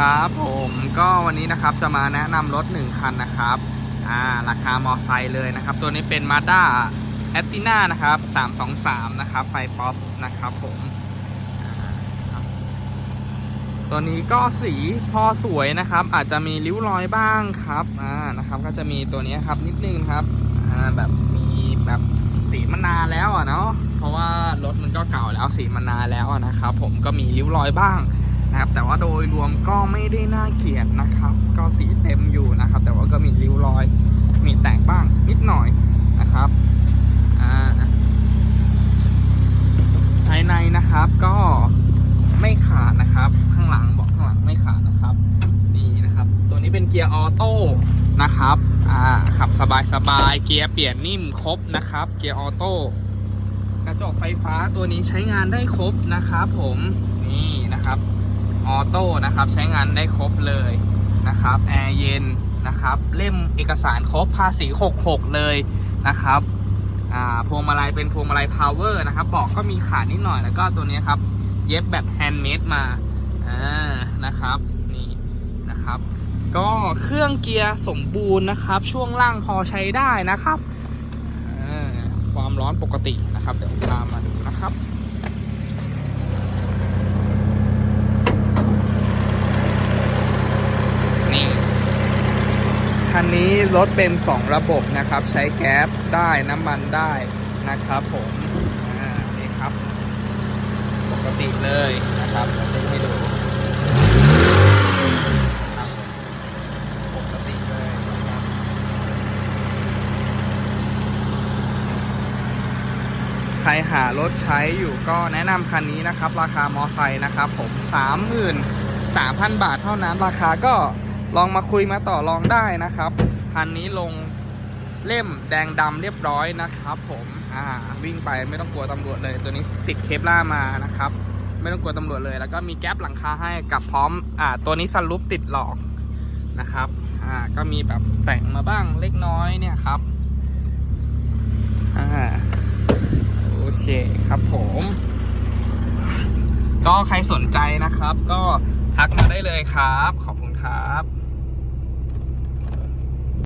ครับผมก็วันนี้นะครับจะมาแนะนำรถ 1 คันนะครับอ่าราคามอไซค์เลยนะครับ ตัวนี้เป็น Mazda a t t i n a นะครับ 323 นะครับ ไฟป๊อปนะครับผมตัวนี้ก็สีพอสวยนะครับ อาจจะมีริ้วรอยบ้างครับอ่านะครับ ก็จะมีตัวนี้ครับนิดนึงครับอ่าแบบมีแบบสีมันนานแล้วอะเนาะเพราะว่ารถมันก็เก่าแล้วสีมันนานแล้วอะนะครับ ผมก็มีริ้วรอยบ้าง นะครับแต่ว่าโดยรวมก็ไม่ได้น่าเกลียดนะครับ ก็สีเต็มอยู่นะครับ แต่ว่าก็มีริ้วรอย มีแตกบ้างนิดหน่อยนะครับภายในนะครับก็ไม่ขาดนะครับ ข้างหลังเบอกข้างหลังไม่ขาดนะครับนี่นะครับ ตัวนี้เป็นเกียร์ออโต้นะครับขับสบายๆเกียร์เปลี่ยนนิ่มครบนะครับ เกียร์ออโต้กระจกไฟฟ้าตัวนี้ใช้งานได้ครบนะครับ ผมนี่นะครับ ออโต้นะครับ ใช้งานได้ครบเลยนะครับแอร์เย็นนะครับ เล่มเอกสารครบภาษี 66 เลยนะครับพวงมาลัยเป็นพวงมาลัยพาวเวอร์นะครับเบอกก็มีขาดนิดหน่อยแล้วก็ตัวนี้ครับ เย็บแบบแฮนด์เมดมาอ่านะครับนี่นะครับ ก็เครื่องเกียร์สมบูรณ์นะครับ ช่วงล่างพอใช้ได้นะครับความร้อนปกตินะครับ เดี๋ยวพามาดูนะครับ นี่ คันนี้รถเป็น 2 ระบบนะครับ ใช้แก๊สได้น้ำมันได้นะครับผมนี่ครับ ปกติเลยนะครับผมเล่นให้ดูปกติเลยนะครับใครหารถใช้อยู่ก็แนะนำคันนี้นะครับ ราคามอไซค์นะครับผม 33,000 บาทเท่านั้นราคาก็ ลองมาคุยมาต่อรองได้นะครับคันนี้ลงเล่มแดงดำเรียบร้อยนะครับ ผมอ่าวิ่งไปไม่ต้องกลัวตำรวจเลย ตัวนี้ติดเคปล่ามานะครับ ไม่ต้องกลัวตำรวจเลย แล้วก็มีแก๊ปหลังคาให้กับพร้อมอ่าตัวนี้สรุปติดหลอกนะครับอ่าก็มีแบบแต่งมาบ้างเล็กน้อยเนี่ยครับอ่าโอเคครับผม ก็ใครสนใจนะครับ ก็ทักมาได้เลยครับ ขอบคุณครับ